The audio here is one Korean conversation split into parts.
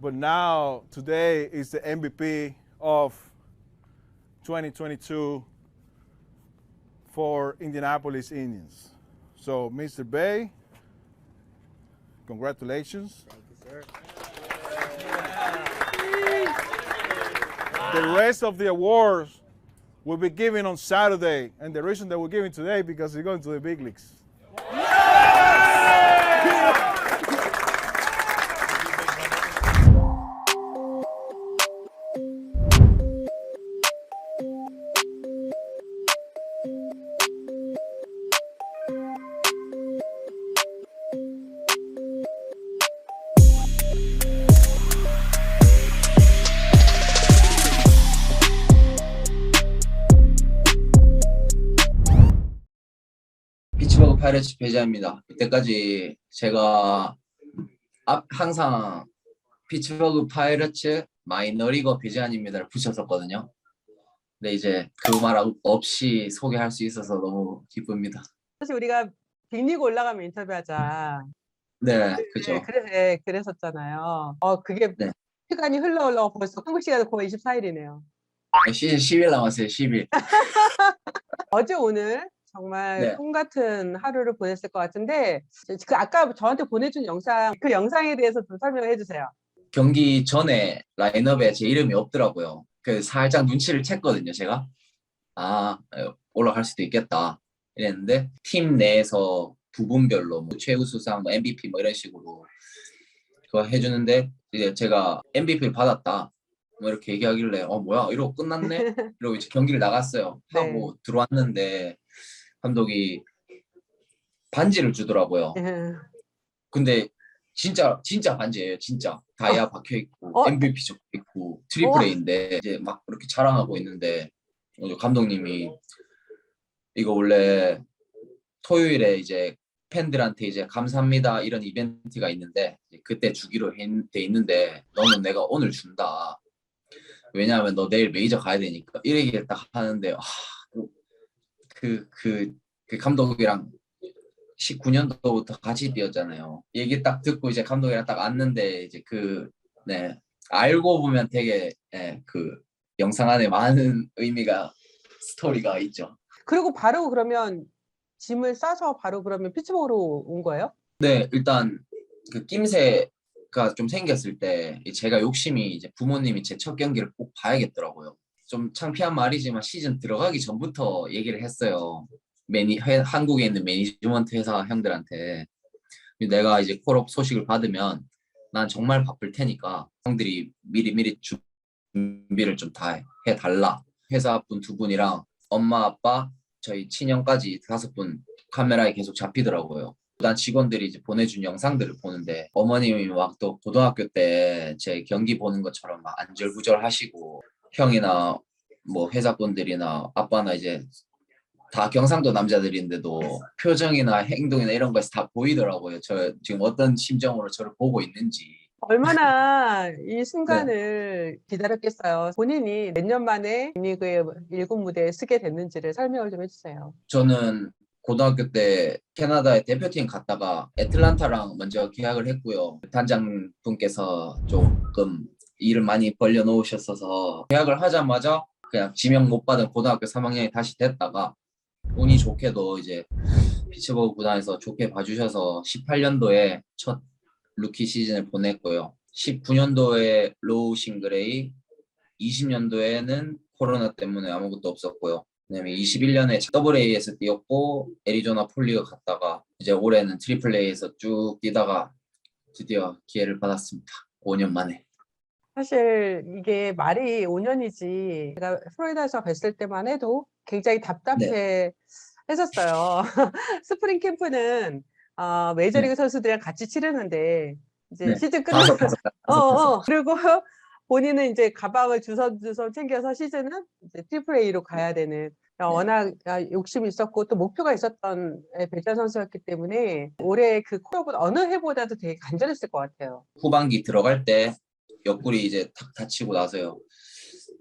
but now today is the MVP of 2022 for Indianapolis Indians. So, Mr. Bay, congratulations. The rest of the awards will be given on Saturday, and the reason that we're giving today because he's going to the big leagues. 파이러츠 배자입니다. 이때까지 제가 앞 항상 피츠버그 파이러츠 마이너리거 배제아닙니다를 붙였었거든요. 근데 이제 그 말 없이 소개할 수 있어서 너무 기쁩니다. 사실 우리가 빅리그 올라가면 인터뷰하자. 네, 그죠. 네, 그래, 네, 그랬었잖아요. 어, 그게 네. 시간이 흘러 흘러 벌써 한국 시간은 9월 24일이네요. 시즌 10일 남았어요, 10일. 어제 오늘 정말 네. 꿈 같은 하루를 보냈을 것 같은데 그 아까 저한테 보내준 영상 그 영상에 대해서 좀 설명해 주세요. 경기 전에 라인업에 제 이름이 없더라고요. 그 살짝 눈치를 챘거든요, 제가. 아, 어, 올라갈 수도 있겠다. 이랬는데 팀 내에서 부분별로 뭐 최우수상, 뭐 MVP 뭐 이런 식으로 그거 해주는데 이제 제가 MVP를 받았다. 뭐 이렇게 얘기하길래 어 뭐야 이러고 끝났네. 이러고 이제 경기를 나갔어요. 네. 하고 들어왔는데 감독이 반지를 주더라고요. 근데 진짜 진짜 반지예요 진짜. 다이아 박혀 있고 어. MVP 적혀 있고 트리플 A인데 이제 막 그렇게 자랑하고 있는데 어제 감독님이 이거 원래 토요일에 이제 팬들한테 이제 감사합니다 이런 이벤트가 있는데 그때 주기로 해- 돼 있는데 너는 내가 오늘 준다. 왜냐하면 너 내일 메이저 가야 되니까. 이 얘기를 딱 하는데 그 그 그, 그 감독이랑 19년도부터 같이 뛰었잖아요. 얘기 딱 듣고 이제 감독이랑 딱 앉는데 이제 그, 네, 알고 보면 되게, 예, 그 영상 안에 많은 의미가, 스토리가 있죠. 그리고 바로 그러면 짐을 싸서 바로 그러면 피츠버그로 온 거예요? 네, 일단 그 낌새가 좀 생겼을 때 제가 욕심이 이제 부모님이 제 첫 경기를 꼭 봐야겠더라고요. 좀 창피한 말이지만 시즌 들어가기 전부터 얘기를 했어요. 매니 회- 한국에 있는 매니지먼트 회사 형들한테 내가 이제 콜업 소식을 받으면 난 정말 바쁠 테니까 형들이 미리 미리 준비를 좀 다 해달라. 회사 분 두 분이랑 엄마 아빠 저희 친형까지 다섯 분 카메라에 계속 잡히더라고요. 난 직원들이 이제 보내준 영상들을 보는데 어머님이 막 또 고등학교 때 제 경기 보는 것처럼 막 안절부절 하시고 형이나 뭐 회사분들이나 아빠나 이제 다 경상도 남자들인데도 표정이나 행동이나 이런 것이 다 보이더라고요. 저 지금 어떤 심정으로 저를 보고 있는지. 얼마나 네. 이 순간을 기다렸겠어요. 본인이 몇 년 만에 빅리그의 일군 무대에 서게 됐는지를 설명을 좀 해주세요. 저는 고등학교 때 캐나다에 대표팀 갔다가 애틀란타랑 먼저 계약을 했고요. 단장 분께서 조금 일을 많이 벌려 놓으셨어서 계약을 하자마자 그냥 지명 못 받은 고등학교 3학년이 다시 됐다가 운이 좋게도 이제 피츠버그 구단에서 좋게 봐주셔서 18년도에 첫 루키 시즌을 보냈고요. 19년도에 로우 싱그레이, 20년도에는 코로나 때문에 아무것도 없었고요. 그다음에 21년에 더블 A에서 뛰었고 애리조나 폴리가 갔다가 이제 올해는 트리플 A에서 쭉 뛰다가 드디어 기회를 받았습니다. 5년 만에. 사실 이게 말이 5년이지 제가 플로리다에서 뵀을 때만 해도 굉장히 답답해 했었어요. 스프링 캠프는 어, 메이저리그 선수들이랑 같이 치르는데 이제 네. 시즌 끝나고 다섯 어, 다섯 다섯. 어. 그리고 본인은 이제 가방을 주섬주섬 챙겨서 시즌은 이제 트리플 A로 가야 되는 어, 네. 워낙 아, 욕심이 있었고 또 목표가 있었던 예, 배자 선수였기 때문에 올해 그 콜업은 어느 해보다도 되게 간절했을 것 같아요. 후반기 들어갈 때 옆구리 이제 탁 다치고 나서요.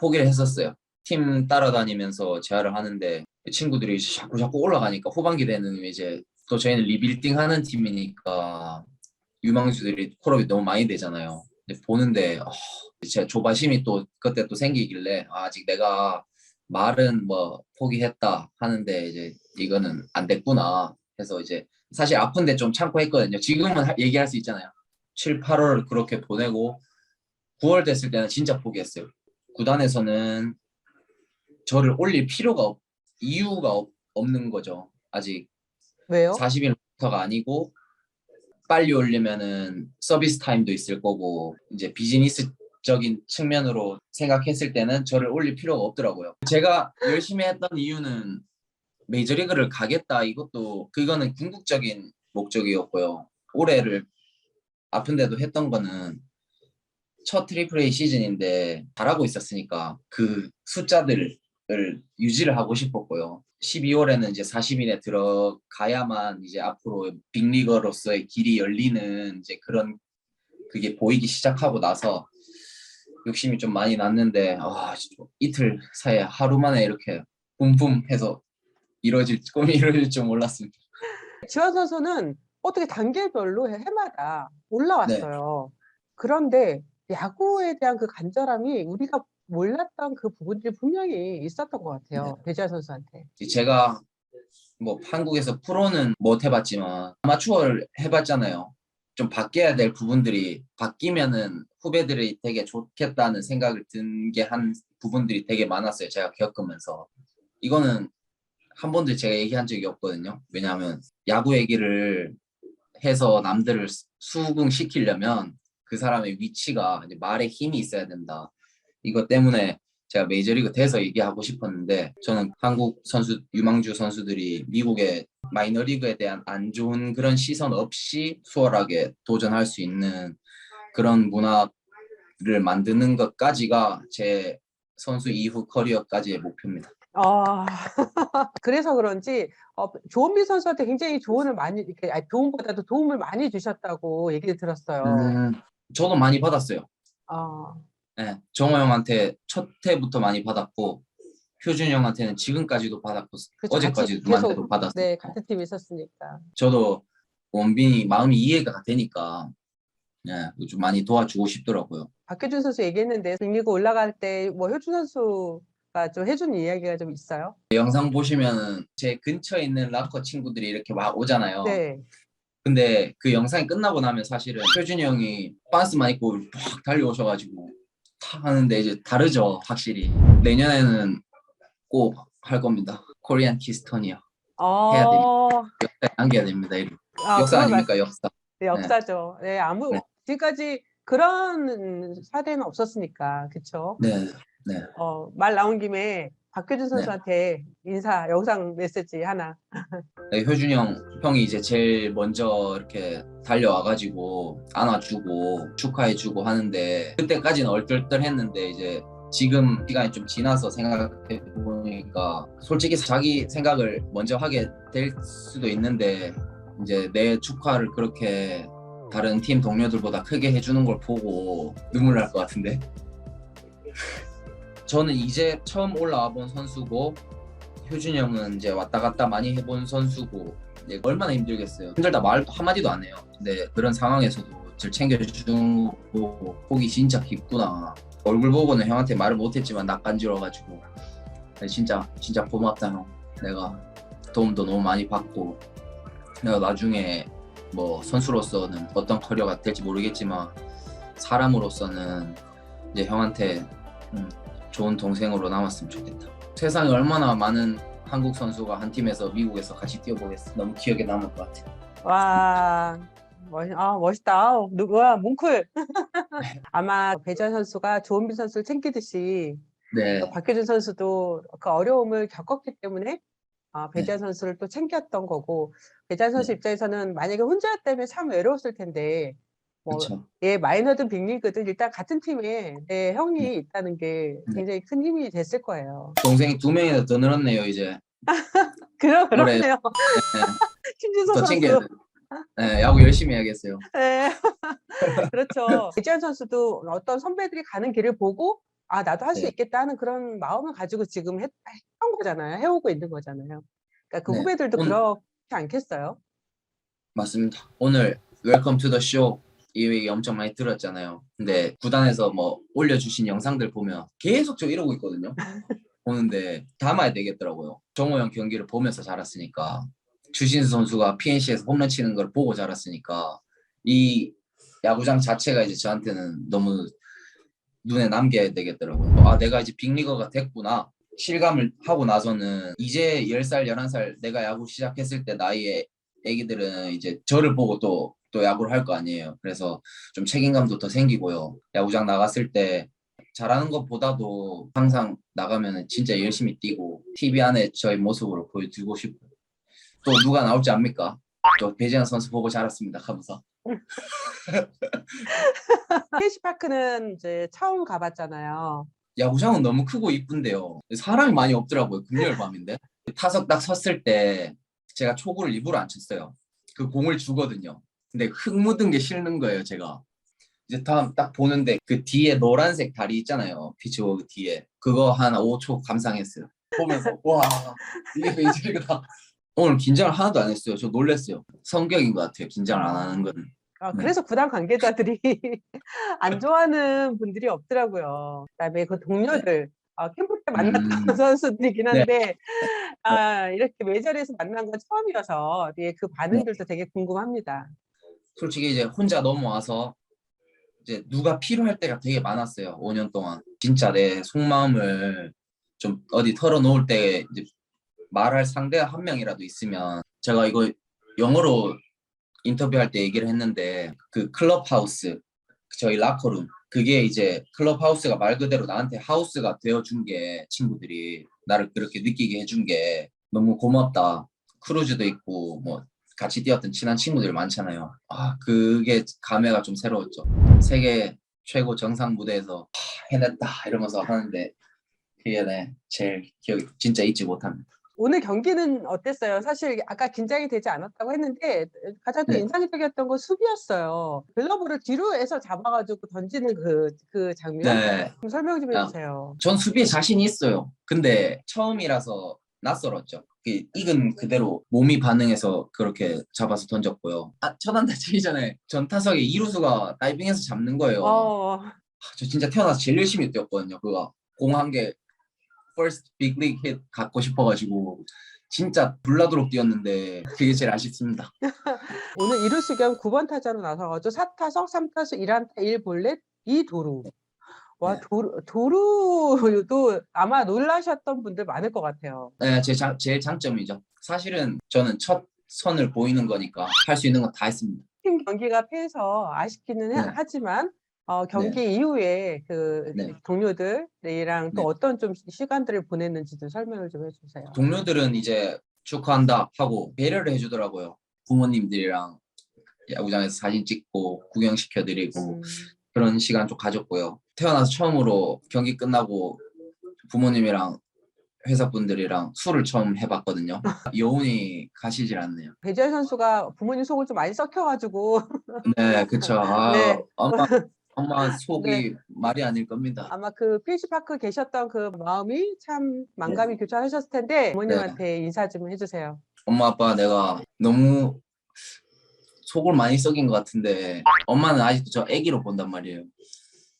포기를 했었어요. 팀 따라다니면서 재활을 하는데 친구들이 자꾸 자꾸 올라가니까 후반기 되는 이제 또 저희는 리빌딩 하는 팀이니까 유망주들이 콜업이 너무 많이 되잖아요. 보는데 어, 제 조바심이 또 그때 또 생기길래 아, 아직 내가 말은 뭐 포기했다 하는데 이제 이거는 안 됐구나 해서 이제 사실 아픈데 좀 참고 했거든요. 지금은 하- 얘기할 수 있잖아요. 7, 8월 그렇게 보내고 9월 됐을 때는 진짜 포기했어요. 구단에서는 저를 올릴 필요가 없, 이유가 없, 없는 거죠. 아직 왜요? 40일부터가 아니고 빨리 올리면은 서비스 타임도 있을 거고 이제 비즈니스적인 측면으로 생각했을 때는 저를 올릴 필요가 없더라고요. 제가 열심히 했던 이유는 메이저리그를 가겠다 이것도 그거는 궁극적인 목적이었고요. 올해를 아픈데도 했던 거는 첫 트리플 A 시즌인데 잘하고 있었으니까 그 숫자들을 유지를 하고 싶었고요. 12월에는 이제 40인에 들어가야만 이제 앞으로 빅리거로서의 길이 열리는 이제 그런 그게 보이기 시작하고 나서 욕심이 좀 많이 났는데 아 이틀 사이에 하루 만에 이렇게 붐붐 해서 이루어질 꿈이 이루어질 줄 몰랐습니다. 지원 선수는 어떻게 단계별로 해- 해마다 네. 올라왔어요. 그런데 야구에 대한 그 간절함이 우리가 몰랐던 그 부분들이 분명히 있었던 것 같아요. 네. 배지아 선수한테. 제가 뭐 한국에서 프로는 못 해봤지만 아마추어를 해봤잖아요. 좀 바뀌어야 될 부분들이 바뀌면은 후배들이 되게 좋겠다는 생각을 든 게 한 부분들이 되게 많았어요. 제가 겪으면서 이거는 한 번도 제가 얘기한 적이 없거든요. 왜냐하면 야구 얘기를 해서 남들을 수긍시키려면 그 사람의 위치가 이제 말에 힘이 있어야 된다. 이것 때문에 제가 메이저리그 돼서 얘기하고 싶었는데 저는 한국 선수 유망주 선수들이 미국의 마이너리그에 대한 안 좋은 그런 시선 없이 수월하게 도전할 수 있는 그런 문화를 만드는 것까지가 제 선수 이후 커리어까지의 목표입니다. 아, 그래서 그런지 어, 조은비 선수한테 굉장히 조언을 많이 이렇게 아니, 조언보다도 도움을 많이 주셨다고 얘기를 들었어요. 음, 저도 많이 받았어요. 아, 네, 정호 형한테 첫 해부터 많이 받았고 효준 형한테는 지금까지도 받았고 그쵸, 어제까지 같이 계속, 받았어요. 네, 같은 팀에 있었으니까. 저도 원빈이 마음이 이해가 되니까 예, 좀 많이 도와주고 싶더라고요. 박효준 선수 얘기했는데 빅리그 올라갈 때 뭐 효준 선수가 좀 해준 이야기가 좀 있어요? 영상 보시면은 제 근처에 있는 락커 친구들이 이렇게 막 오잖아요. 네. 근데 그 영상이 끝나고 나면 사실은 효준이 형이 반스만 입고 팍 달려오셔가지고 탁 하는데 이제 다르죠, 확실히. 내년에는 꼭 할 겁니다. 코리안 키스턴이요. 해야 어, 역사에 남겨야 됩니다. 아, 역사 아닙니까, 역사. 네, 역사죠. 네, 아무 네. 지금까지 그런 사례는 없었으니까, 그쵸? 네, 어, 말 나온 김에 박효준 선수한테 인사 영상 메시지 하나. 네, 효준이 형, 형이 이제 제일 먼저 이렇게 달려와가지고 안아주고 축하해주고 하는데 그때까지는 얼떨떨했는데 이제 지금 시간이 좀 지나서 생각해 보니까 솔직히 자기 생각을 먼저 하게 될 수도 있는데 이제 내 축하를 그렇게 다른 팀 동료들보다 크게 해주는 걸 보고 눈물 날 것 같은데 저는 이제 처음 올라와 본 선수고 효준이 형은 이제 왔다 갔다 많이 해본 선수고 이제 얼마나 힘들겠어요. 힘들다 말 한마디도 안 해요. 근데 그런 상황에서도 거 보고 폭이 진짜 깊구나. 얼굴 보고는 형한테 말을 못했지만 낯간지러워가지고 진짜 진짜 고맙다 형. 내가 도움도 너무 많이 받고 내가 나중에 뭐 선수로서는 어떤 커리어가 될지 모르겠지만 사람으로서는 이제 형한테 음, 좋은 동생으로 남았으면 좋겠다. 세상에 얼마나 많은 한국 선수가 한 팀에서 미국에서 같이 뛰어보겠어. 너무 기억에 남을 것 같아. 와, 멋, 아, 멋있다. 아우, 누구야? 뭉클. 아마 배전 선수가 조은빈 선수를 챙기듯이 네, 또 박효준 선수도 그 어려움을 겪었기 때문에 아, 배지한 선수를 또 챙겼던 거고 배지한 선수 네. 입장에서는 만약에 혼자였다면 참 외로웠을 텐데 뭐 그렇죠. 예, 마이너든 빅리그든 일단 같은 팀에 내 형이 네. 있다는 게 네. 굉장히 큰 힘이 됐을 거예요. 동생이 두 명이나 더 늘었네요 이제. 그러, 그래. 그러네요. 네, 더 선수. 챙겨야 돼. 네, 야구 열심히 해야겠어요. 네. 그렇죠. 배지한 선수도 어떤 선배들이 가는 길을 보고 아, 나도 할 수 네. 있겠다 하는 그런 마음을 가지고 지금 했, 했던 거잖아요. 해오고 있는 거잖아요. 그러니까 그 네. 후배들도 오늘- 그렇지 않겠어요? 맞습니다. 오늘 웰컴 투 더쇼이 얘기 엄청 많이 들었잖아요. 근데 구단에서 뭐 올려주신 영상들 보면 계속 저 이러고 있거든요. 보는데 담아야 되겠더라고요. 정호 형 경기를 보면서 자랐으니까 주신수 선수가 PNC에서 홈런 치는 걸 보고 자랐으니까 이 야구장 자체가 이제 저한테는 너무 눈에 남겨야 되겠더라고요. 아 내가 이제 빅리거가 됐구나. 실감을 하고 나서는 이제 10살, 11살 내가 야구 시작했을 때 나이의 애기들은 이제 저를 보고 또, 또 야구를 할 거 아니에요. 그래서 좀 책임감도 더 생기고요. 야구장 나갔을 때 잘하는 것보다도 항상 나가면 진짜 열심히 뛰고 TV 안에 저의 모습으로 보여주고 싶고 또 누가 나올지 압니까? 또 배재현 선수 보고 자랐습니다 하면서 캐시파크는 이제 처음 가봤잖아요. 야구장은 너무 크고 이쁜데요. 사람이 많이 없더라고요. 금요일 밤인데. 타석 딱 섰을 때 제가 초구를 일부러 안 쳤어요. 그 공을 주거든요. 근데 흙 묻은 게 싫는 거예요, 제가. 이제 다음 딱 보는데 그 뒤에 노란색 다리 있잖아요. 피치워크 뒤에. 그거 한 5초 감상했어요. 보면서 와 이게 베이징이다. 오늘 긴장을 하나도 안 했어요. 저 놀랬어요. 성격인 것 같아요. 긴장을 안 하는 건. 아, 네. 그래서 구단 관계자들이 안 좋아하는 분들이 없더라고요. 그다음에 그 동료들 아, 캠프 때 만났던 음. 선수들이긴 네. 한데 아, 이렇게 메이저리에서 만난 건 처음이어서 예, 그 반응들도 되게 궁금합니다. 솔직히 이제 혼자 넘어와서 이제 누가 필요할 때가 되게 많았어요. 5년 동안. 진짜 내 속마음을 좀 어디 털어놓을 때 이제 말할 상대가 한 명이라도 있으면 제가 이거 영어로 인터뷰할 때 얘기를 했는데 그 클럽하우스 저희 라커룸 그게 이제 클럽하우스가 말 그대로 나한테 하우스가 되어준 게 친구들이 나를 그렇게 느끼게 해준 게 너무 고맙다. 크루즈도 있고 뭐 같이 뛰었던 친한 친구들 많잖아요. 아 그게 감회가 좀 새로웠죠. 세계 최고 정상 무대에서 하, 해냈다 이러면서 하는데 그게 네, 제일 기억 진짜 잊지 못합니다. 오늘 경기는 어땠어요? 사실 아까 긴장이 되지 않았다고 했는데 가장 또 네. 인상적이었던 건 수비였어요. 글러브를 뒤로해서 잡아가지고 던지는 그, 그 장면 네, 좀 설명 좀 아. 해주세요. 전 수비에 자신이 있어요. 근데 처음이라서 낯설었죠. 그 익은 그대로 몸이 반응해서 그렇게 잡아서 던졌고요. 아, 첫안타 치기 전에 전 타석에 이루수가 다이빙해서 잡는 거예요. 어, 아, 저 진짜 태어나서 제일 열심히 뛰었거든요. 그거 공 한 개 first big league hit 갖고 싶어가지고 진짜 불나도록 뛰었는데 그게 제일 아쉽습니다. 오늘 이루수 겸 9번 타자로 나서가지고 4타석, 3타수, 1안타, 1볼넷, 2도루. 와, 네. 도루, 도루도 아마 놀라셨던 분들 많을 것 같아요. 네, 제, 장, 제 장점이죠. 사실은 저는 첫 선을 보이는 거니까 할 수 있는 건 다 했습니다. 팀 경기가 패해서 아쉽기는 해- 네. 하지만 어, 경기 이후에 그 네. 동료들이랑 또 네. 어떤 좀 시간들을 보냈는지도 설명을 좀 해주세요. 동료들은 이제 축하한다 하고 배려를 해주더라고요. 부모님들이랑 야구장에서 사진 찍고 구경시켜드리고 음, 그런 시간 좀 가졌고요. 태어나서 처음으로 경기 끝나고 부모님이랑 회사 분들이랑 술을 처음 해봤거든요. 여운이 가시질 않네요. 배재현 선수가 부모님 속을 좀 많이 썩혀가지고 네, 그쵸. 아, 네. 엄마, 엄마 속이 네. 말이 아닐 겁니다. 아마 그 피시파크 계셨던 그 마음이 참 만감이 교차하셨을 텐데 부모님한테 인사 좀 해주세요. 엄마, 아빠 내가 너무 속을 많이 썩인 것 같은데 엄마는 아직도 저 애기로 본단 말이에요.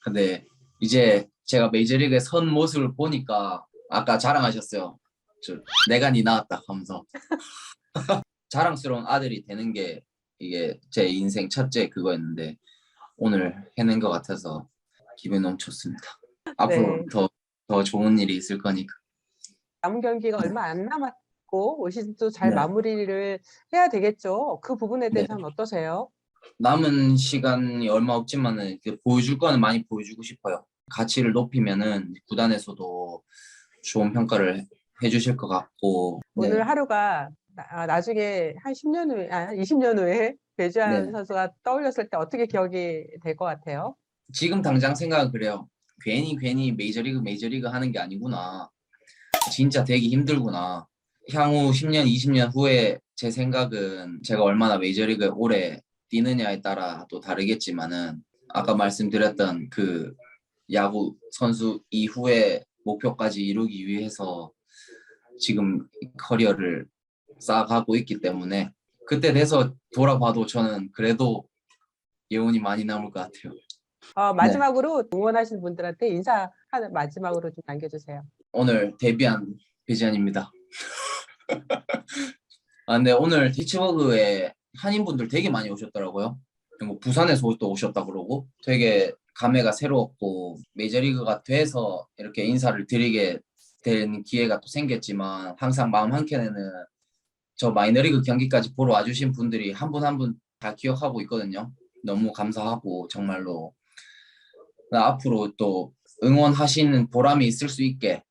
근데 이제 제가 메이저리그에 선 모습을 보니까 아까 자랑하셨어요. 저 내가 니 낳았다 하면서 자랑스러운 아들이 되는 게 이게 제 인생 첫째 그거였는데 오늘 해낸 것 같아서 기분이 너무 좋습니다. 앞으로 네. 더, 더 좋은 일이 있을 거니까. 남은 경기가 얼마 안 남았 고 올 시즌도 잘 네. 마무리를 해야 되겠죠. 그 부분에 네. 대해서는 어떠세요? 남은 시간이 얼마 없지만은 그 보여줄 거는 많이 보여주고 싶어요. 가치를 높이면은 구단에서도 좋은 평가를 해주실 것 같고 네. 오늘 하루가 나, 아, 나중에 한 10년 후에, 아, 20년 후에 배주한 네. 선수가 떠올렸을 때 어떻게 기억이 될 것 같아요? 지금 당장 생각은 그래요. 괜히 괜히 메이저리그 메이저리그 하는 게 아니구나. 진짜 되기 힘들구나. 향후 10년, 20년 후에 제 생각은 제가 얼마나 메이저리그에 오래 뛰느냐에 따라 또 다르겠지만은 아까 말씀드렸던 그 야구 선수 이후의 목표까지 이루기 위해서 지금 이 커리어를 쌓아가고 있기 때문에 그때 돼서 돌아봐도 저는 그래도 예원이 많이 남을 것 같아요. 어, 마지막으로 응원하시는 분들한테 인사 하는 마지막으로 좀 남겨주세요. 오늘 데뷔한 배지환입니다. 아 근데 오늘 티치워크에 한인분들 되게 많이 오셨더라고요. 뭐 부산에서 또 오셨다 그러고 되게 감회가 새로웠고 메이저리그가 돼서 이렇게 인사를 드리게 된 기회가 또 생겼지만 항상 마음 한켠에는 저 마이너리그 경기까지 보러 와주신 분들이 한 분 한 분 다 기억하고 있거든요. 너무 감사하고 정말로 나 앞으로 또 응원하시는 보람이 있을 수 있게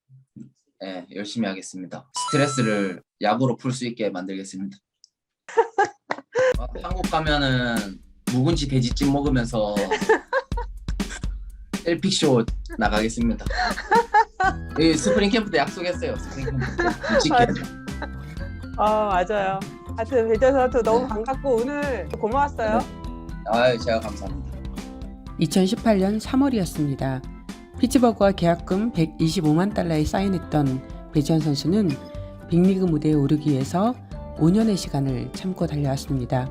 예, 열심히 하겠습니다. 스트레스를 약으로 풀 수 있게 만들겠습니다. 아, 한국 가면은 묵은지 돼지찜 먹으면서 셀픽쇼 나가겠습니다. 이 스프링 캠프 때 약속했어요. 스프링 캠프 때 지켜야죠. 어, 맞아요. 하여튼 뵈줘서 너무 네. 반갑고 오늘 고마웠어요. 아, 제가 감사합니다. 2018년 3월이었습니다. 피츠버그와 계약금 125만 달러에 사인했던 배지현 선수는 빅리그 무대에 오르기 위해서 5년의 시간을 참고 달려왔습니다.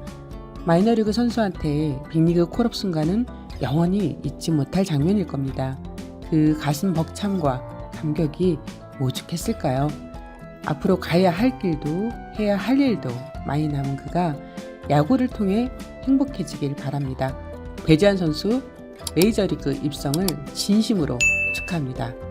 마이너리그 선수한테 빅리그 콜업 순간은 영원히 잊지 못할 장면일 겁니다. 그 가슴 벅참과 감격이 오죽했을까요? 앞으로 가야 할 길도 해야 할 일도 많이 남은 그가 야구를 통해 행복해지길 바랍니다. 배지한 선수 메이저리그 입성을 진심으로 축하합니다.